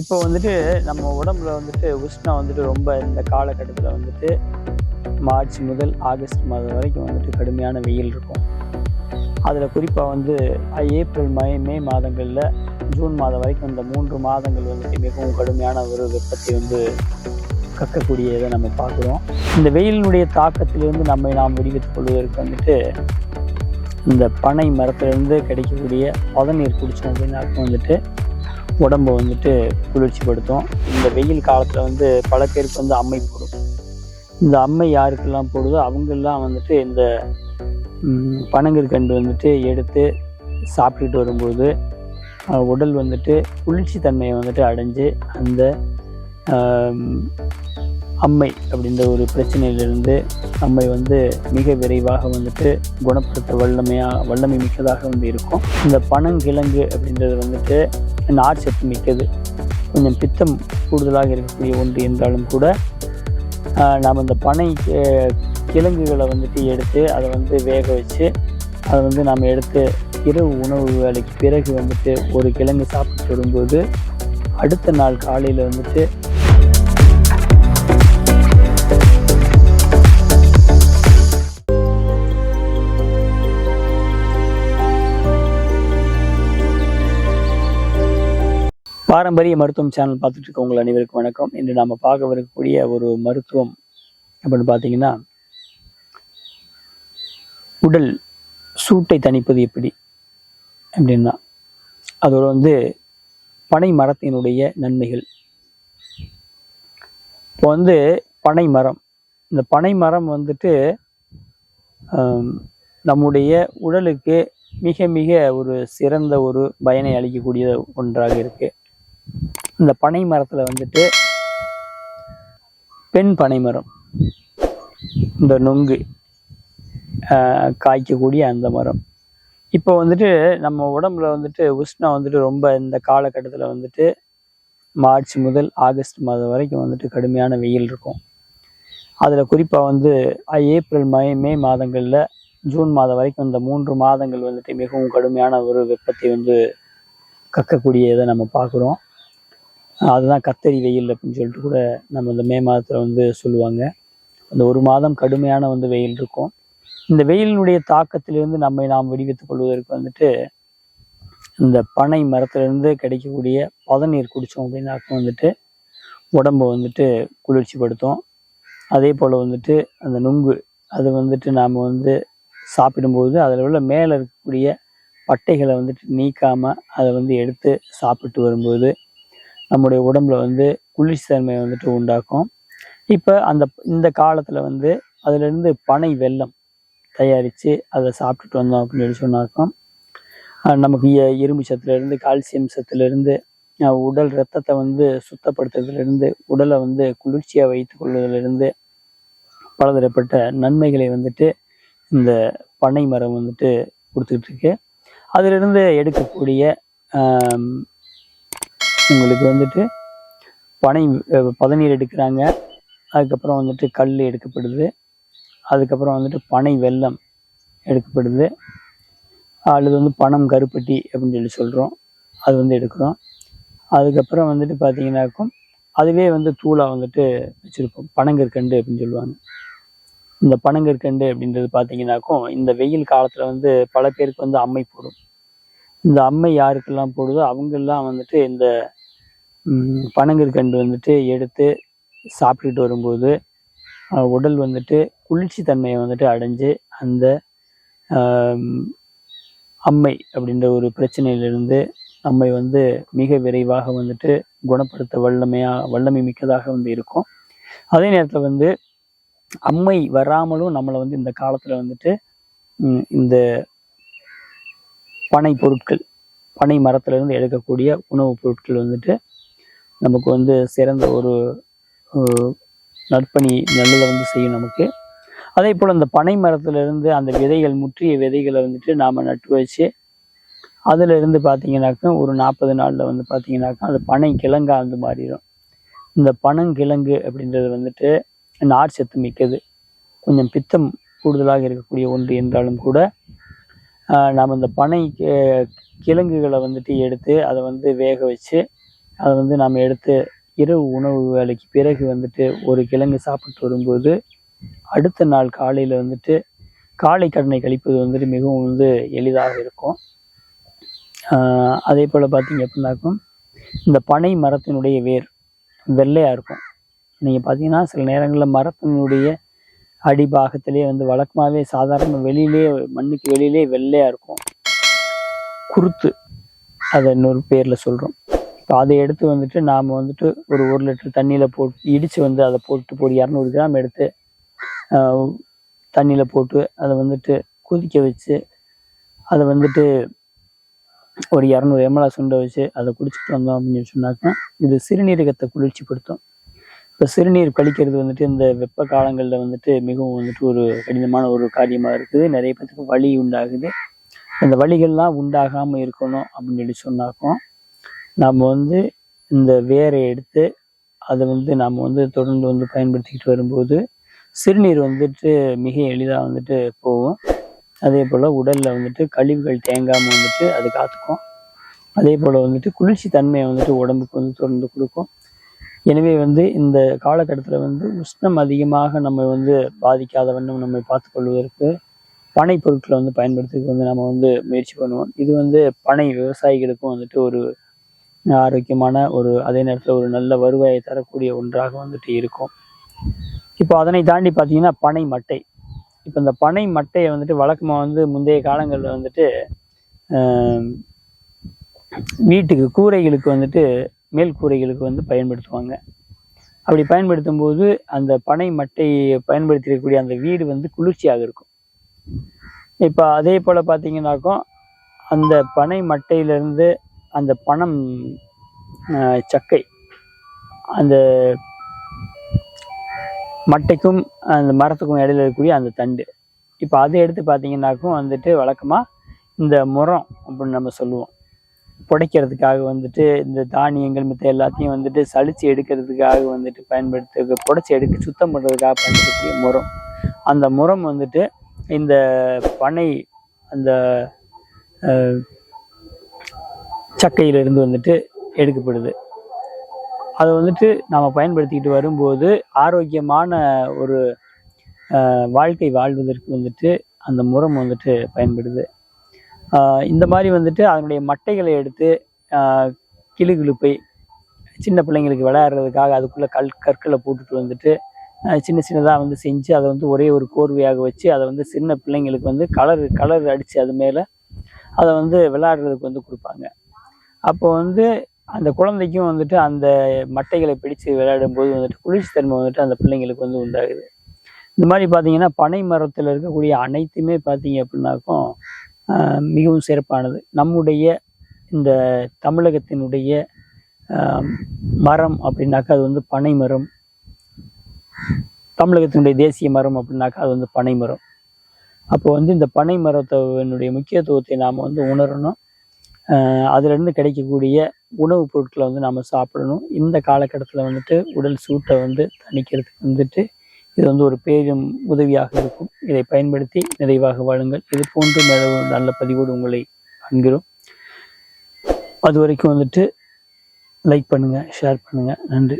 இப்போ வந்துட்டு நம்ம உடம்புல வந்துட்டு உஷ்ணம் வந்துட்டு ரொம்ப இந்த காலகட்டத்தில் வந்துட்டு மார்ச் முதல் ஆகஸ்ட் மாதம் வரைக்கும் வந்துட்டு கடுமையான வெயில் இருக்கும். அதில் குறிப்பாக வந்து ஏப்ரல் மே மே மாதங்களில் ஜூன் மாதம் வரைக்கும் இந்த மூன்று மாதங்கள் வந்துட்டு மிகவும் கடுமையான ஒரு வெப்பத்தை வந்து கக்கக்கூடியதை நம்ம பார்க்குறோம். இந்த வெயிலினுடைய தாக்கத்திலிருந்து நம்மை நாம் விடுவித்துக் கொள்வதற்கு வந்துட்டு இந்த பனை மரத்திலிருந்து கிடைக்கக்கூடிய பதநீர் குடித்தோம் அப்படின்னாக்கும் வந்துட்டு உடம்பு வந்துட்டு குளிர்ச்சிப்படுத்தும். இந்த வெயில் காலத்தில் வந்து பல பேருக்கு வந்து அம்மை போடும். இந்த அம்மை யாருக்கெல்லாம் போடுதோ அவங்கெல்லாம் வந்துட்டு இந்த பனங்கற்கண்டு வந்துட்டு எடுத்து சாப்பிட்டுட்டு வரும்போது உடல் வந்துட்டு குளிர்ச்சி தன்மையை வந்துட்டு அடைஞ்சு அந்த அம்மை அப்படின்ற ஒரு பிரச்சனையிலிருந்து நம்மை வந்து மிக விரைவாக வந்துட்டு குணப்படுத்த வல்லமையாக வல்லமை மிக்கதாக வந்து இருக்கும். இந்த பனங்கிழங்கு அப்படின்றது வந்துட்டு நார் சத்து மிக்கது. கொஞ்சம் பித்தம் கூடுதலாக இருக்கக்கூடிய ஒன்று என்றாலும் கூட நாம் இந்த பனை கிழங்குகளை வந்துட்டு எடுத்து அதை வந்து வேக வச்சு அதை வந்து நாம் எடுத்து இரவு உணவு வேலைக்கு பிறகு வந்துட்டு ஒரு கிழங்கு சாப்பிட்டு வரும்போது அடுத்த நாள் காலையில் வந்துட்டு பாரம்பரிய மருத்துவம் சேனல் பார்த்துட்டு இருக்க உங்கள் அனைவருக்கும் வணக்கம். இன்று நாம் பார்க்க வரக்கூடிய ஒரு மருத்துவம் அப்படின்னு பார்த்தீங்கன்னா உடல் சூட்டை தணிப்பது எப்படி அப்படின்னா அதோட வந்து பனை மரத்தினுடைய நன்மைகள். இப்போ வந்து பனை மரம் இந்த பனை மரம் வந்துட்டு நம்முடைய உடலுக்கு மிக மிக ஒரு சிறந்த ஒரு பயனை அளிக்கக்கூடிய ஒன்றாக இருக்கு. இந்த பனை மரத்தில் வந்துட்டு பெண் பனை மரம். இந்த நொங்கு காய்க்கக்கூடிய அந்த மரம். இப்போ வந்துட்டு நம்ம உடம்புல வந்துட்டு உஷ்ணம் வந்துட்டு ரொம்ப இந்த காலகட்டத்தில் வந்துட்டு மார்ச் முதல் ஆகஸ்ட் மாதம் வரைக்கும் வந்துட்டு கடுமையான வெயில் இருக்கும். அதில் குறிப்பாக வந்து ஏப்ரல் மே மே மாதங்களில் ஜூன் மாதம் வரைக்கும் இந்த மூன்று மாதங்கள் வந்துட்டு மிகவும் கடுமையான ஒரு வெப்பத்தை வந்து கக்கக்கூடியதை நம்ம பார்க்குறோம். அதுதான் கத்தரி வெயில் அப்படின்னு சொல்லிட்டு கூட நம்ம இந்த மே மாதத்தில் வந்து சொல்லுவாங்க. அந்த ஒரு மாதம் கடுமையான வந்து வெயில் இருக்கும். இந்த வெயிலினுடைய தாக்கத்திலிருந்து நம்மை நாம் விடுவித்துக் கொள்வதற்கு வந்துட்டு இந்த பனை மரத்திலிருந்து கிடைக்கக்கூடிய பதநீர் குடித்தோம் அப்படின்னாக்க வந்துட்டு உடம்பை வந்துட்டு குளிர்ச்சிப்படுத்தும். அதே போல் வந்துட்டு அந்த நுங்கு அது வந்துட்டு நாம் வந்து சாப்பிடும்போது அதில் உள்ள மேலே இருக்கக்கூடிய பட்டைகளை வந்துட்டு நீக்காமல் அதை வந்து எடுத்து சாப்பிட்டு வரும்போது நம்முடைய உடம்புல வந்து குளிர்ச்சித்தன்மையை வந்துட்டு உண்டாக்கும். இப்போ அந்த இந்த காலத்தில் வந்து அதுலேருந்து பனை வெல்லம் தயாரித்து அதை சாப்பிட்டுட்டு வந்தோம் அப்படின்னு சொல்லி சொன்னாக்கும். நமக்கு இரும்பு சத்துலேருந்து கால்சியம் சத்துலேருந்து உடல் ரத்தத்தை வந்து சுத்தப்படுத்துறதுலேருந்து உடலை வந்து குளிர்ச்சியாக வைத்து கொள்வதிலிருந்து பலதரப்பட்ட நன்மைகளை வந்துட்டு இந்த பனை மரம் வந்துட்டு கொடுத்துக்கிட்டு இருக்கு. அதிலிருந்து எடுக்கக்கூடிய உங்களுக்கு வந்துட்டு பனை பதநீர் எடுக்கிறாங்க. அதுக்கப்புறம் வந்துட்டு கல் எடுக்கப்படுது. அதுக்கப்புறம் வந்துட்டு பனை வெல்லம் எடுக்கப்படுது. அல்லது வந்து பனம் கருப்பட்டி அப்படின்னு சொல்லி சொல்கிறோம் அது வந்து எடுக்கிறோம். அதுக்கப்புறம் வந்துட்டு பார்த்தீங்கன்னாக்கும் அதுவே வந்து தூளாக வந்துட்டு வச்சுருப்போம். பனங்கற்கண்டு அப்படின்னு சொல்லுவாங்க. இந்த பனங்கற்கண்டு அப்படின்றது பார்த்தீங்கன்னாக்கும் இந்த வெயில் காலத்தில் வந்து பல பேருக்கு வந்து அம்மை போடும். இந்த அம்மை யாருக்கெல்லாம் போடுதோ அவங்கெல்லாம் வந்துட்டு இந்த பனங்கற்கண்டு வந்துட்டு எடுத்து சாப்பிட்டுட்டு வரும்போது உடல் வந்துட்டு குளிர்ச்சி தன்மையை வந்துட்டு அடைஞ்சு அந்த அம்மை அப்படின்ற ஒரு பிரச்சனையிலிருந்து நம்மை வந்து மிக விரைவாக வந்துட்டு குணப்படுத்த வல்லமையாக வல்லமை மிக்கதாக வந்து இருக்கும். அதே நேரத்தில் வந்து அம்மை வராமலும் நம்மளை வந்து இந்த காலத்தில் வந்துட்டு இந்த பனை பொருட்கள் பனை மரத்திலிருந்து எடுக்கக்கூடிய உணவுப் பொருட்கள் வந்துட்டு நமக்கு வந்து சிறந்த ஒரு நற்பணி நல்லதை வந்து செய்யும் நமக்கு. அதே போல் அந்த பனை மரத்திலிருந்து அந்த விதைகள் முற்றிய விதைகளை வந்துட்டு நாம் நட்டு வச்சு அதில் இருந்து பார்த்தீங்கன்னாக்கா ஒரு நாற்பது நாளில் வந்து பார்த்தீங்கன்னாக்கா அது பனை கிழங்கா வந்து மாறிடும். இந்த பனங்கிழங்கு அப்படின்றது வந்துட்டு நார் சத்து மிக்கது. கொஞ்சம் பித்தம் கூடுதலாக இருக்கக்கூடிய ஒன்று என்றாலும் கூட நாம் இந்த பனை கி- கிழங்குகளை வந்துட்டு எடுத்து அதை வந்து வேக வச்சு அதை வந்து நாம் எடுத்து இரவு உணவு வேலைக்கு பிறகு வந்துட்டு ஒரு கிழங்கு சாப்பிட்டு வரும்போது அடுத்த நாள் காலையில் வந்துட்டு காலை கடனை கழிப்பது வந்துட்டு மிகவும் வந்து எளிதாக இருக்கும். அதே போல் பார்த்தீங்க அப்படின்னாக்கும் இந்த பனை மரத்தினுடைய வேர் வெள்ளையாக இருக்கும். நீங்கள் பார்த்தீங்கன்னா சில நேரங்களில் மரத்தினுடைய அடிபாகத்திலே வந்து வழக்கமாகவே சாதாரண வெளியிலே மண்ணுக்கு வெளியிலே வெள்ளையாக இருக்கும். குருத்து அதை இன்னொரு பேரில் சொல்கிறோம் அதை எடுத்து வந்துட்டு நாம் வந்துட்டு ஒரு ஒரு லிட்டர் தண்ணியில் போட்டு இடித்து வந்து அதை போட்டு ஒரு இரநூறு கிராம் எடுத்து தண்ணியில் போட்டு அதை வந்துட்டு கொதிக்க வச்சு அதை வந்துட்டு ஒரு இரநூறு எம்எல்ஆ சுண்டை வச்சு அதை குடிச்சிட்டு வந்தோம் அப்படின்னு சொன்னாக்கா இது சிறுநீரகத்தை குளிர்ச்சிப்படுத்தும். இப்போ சிறுநீர் கழிக்கிறது வந்துட்டு இந்த வெப்ப காலங்களில் வந்துட்டு மிகவும் வந்துட்டு ஒரு கடினமான ஒரு காரியமாக இருக்குது. நிறைய பேத்துக்கு வலி உண்டாகுது. அந்த வலிகள்லாம் உண்டாகாமல் இருக்கணும் அப்படின்னு சொல்லி சொன்னாக்கும் நாம் வந்து இந்த வேரை எடுத்து அதை வந்து நாம் வந்து தொடர்ந்து வந்து பயன்படுத்திக்கிட்டு வரும்போது சிறுநீர் வந்துட்டு மிக எளிதாக வந்துட்டு போகும். அதே போல் உடலில் வந்துட்டு கழிவுகள் தேங்காமல் வந்துட்டு அது காத்துக்கும். அதே போல் வந்துட்டு குளிர்ச்சி தன்மையை வந்துட்டு உடம்புக்கு வந்து தொடர்ந்து கொடுக்கும். எனவே வந்து இந்த காலகட்டத்தில் வந்து உஷ்ணம் அதிகமாக நம்ம வந்து பாதிக்காத வண்ணம் நம்ம பார்த்துக்கொள்வதற்கு பனை பொருட்களை வந்து பயன்படுத்துறதுக்கு வந்து நம்ம வந்து முயற்சி பண்ணுவோம். இது வந்து பனை விவசாயிகளுக்கும் வந்துட்டு ஒரு ஆரோக்கியமான ஒரு அதே நேரத்தில் ஒரு நல்ல வருவாயை தரக்கூடிய ஒன்றாக வந்துட்டு இருக்கும். இப்போ அதனை தாண்டி பார்த்தீங்கன்னா பனை மட்டை. இப்போ இந்த பனை மட்டையை வந்துட்டு வழக்கமாக வந்து முந்தைய காலங்களில் வந்துட்டு வீட்டுக்கு கூரைகளுக்கு வந்துட்டு மேல் கூரைகளுக்கு வந்து பயன்படுத்துவாங்க. அப்படி பயன்படுத்தும் போது அந்த பனை மட்டையை பயன்படுத்தியிருக்கக்கூடிய அந்த வீடு வந்து குளிர்ச்சியாக இருக்கும். இப்போ அதே போல் பார்த்தீங்கன்னாக்கும் அந்த பனை மட்டையிலிருந்து அந்த பணம் சக்கை அந்த மட்டைக்கும் அந்த மரத்துக்கும் இடையில இருக்கக்கூடிய அந்த தண்டு. இப்போ அதை எடுத்து பார்த்தீங்கன்னாக்கும் வந்துட்டு வழக்கமாக இந்த முறம் அப்படின்னு நம்ம சொல்லுவோம். புடைக்கிறதுக்காக வந்துட்டு இந்த தானியங்கள் மித்த எல்லாத்தையும் வந்துட்டு சளிச்சு எடுக்கிறதுக்காக வந்துட்டு பயன்படுத்த புடைச்சி எடுக்க சுத்தம் பண்ணுறதுக்காக பயன்படுத்தக்கூடிய முறம் அந்த முறம் வந்துட்டு இந்த பனை அந்த சக்கையிலிருந்து வந்துட்டு எடுக்கப்படுது. அதை வந்துட்டு நாம் பயன்படுத்திக்கிட்டு வரும்போது ஆரோக்கியமான ஒரு வாழ்க்கை வாழ்வதற்கு வந்துட்டு அந்த முறம் வந்துட்டு பயன்படுது. இந்த மாதிரி வந்துட்டு அதனுடைய மட்டைகளை எடுத்து கிளு கிளுகிளுப்பை சின்ன பிள்ளைங்களுக்கு விளையாடுறதுக்காக அதுக்குள்ளே கல் கற்களை போட்டுட்டு வந்துட்டு சின்ன சின்னதாக வந்து செஞ்சு அதை வந்து ஒரே ஒரு கோர்வையாக வச்சு அதை வந்து சின்ன பிள்ளைங்களுக்கு வந்து கலர் கலர் அடித்து அது மேலே அதை வந்து விளையாடுறதுக்கு வந்து கொடுப்பாங்க. அப்போ வந்து அந்த குழந்தைக்கும் வந்துட்டு அந்த மட்டைகளை பிடிச்சு விளையாடும்போது வந்துட்டு குளிர்ச்சி தன்மை வந்துட்டு அந்த பிள்ளைங்களுக்கு வந்து உண்டாகுது. இந்த மாதிரி பார்த்தீங்கன்னா பனை மரத்தில் இருக்கக்கூடிய அனைத்துமே பார்த்தீங்க அப்படின்னாக்கும் மிகவும் சிறப்பானது. நம்முடைய இந்த தமிழகத்தினுடைய மரம் அப்படின்னாக்கா அது வந்து பனை மரம். தமிழகத்தினுடைய தேசிய மரம் அப்படின்னாக்கா அது வந்து பனை மரம். அப்போ வந்து இந்த பனை மரத்தினுடைய முக்கியத்துவத்தை நாம் வந்து உணரணும். அதிலிருந்து கிடைக்கக்கூடிய உணவுப் பொருட்களை வந்து நாம் சாப்பிடணும். இந்த காலகட்டத்தில் வந்துட்டு உடல் சூட்டை வந்து தணிக்கிறதுக்கு வந்துட்டு இது வந்து ஒரு பெரும் உதவியாக இருக்கும். இதை பயன்படுத்தி நிறைவாக வாழுங்கள். இது போன்று மேலும் நல்ல பதிவோடு உங்களை காண்கிறோம். அது வரைக்கும் வந்துட்டு லைக் பண்ணுங்கள் ஷேர் பண்ணுங்கள் நன்றி.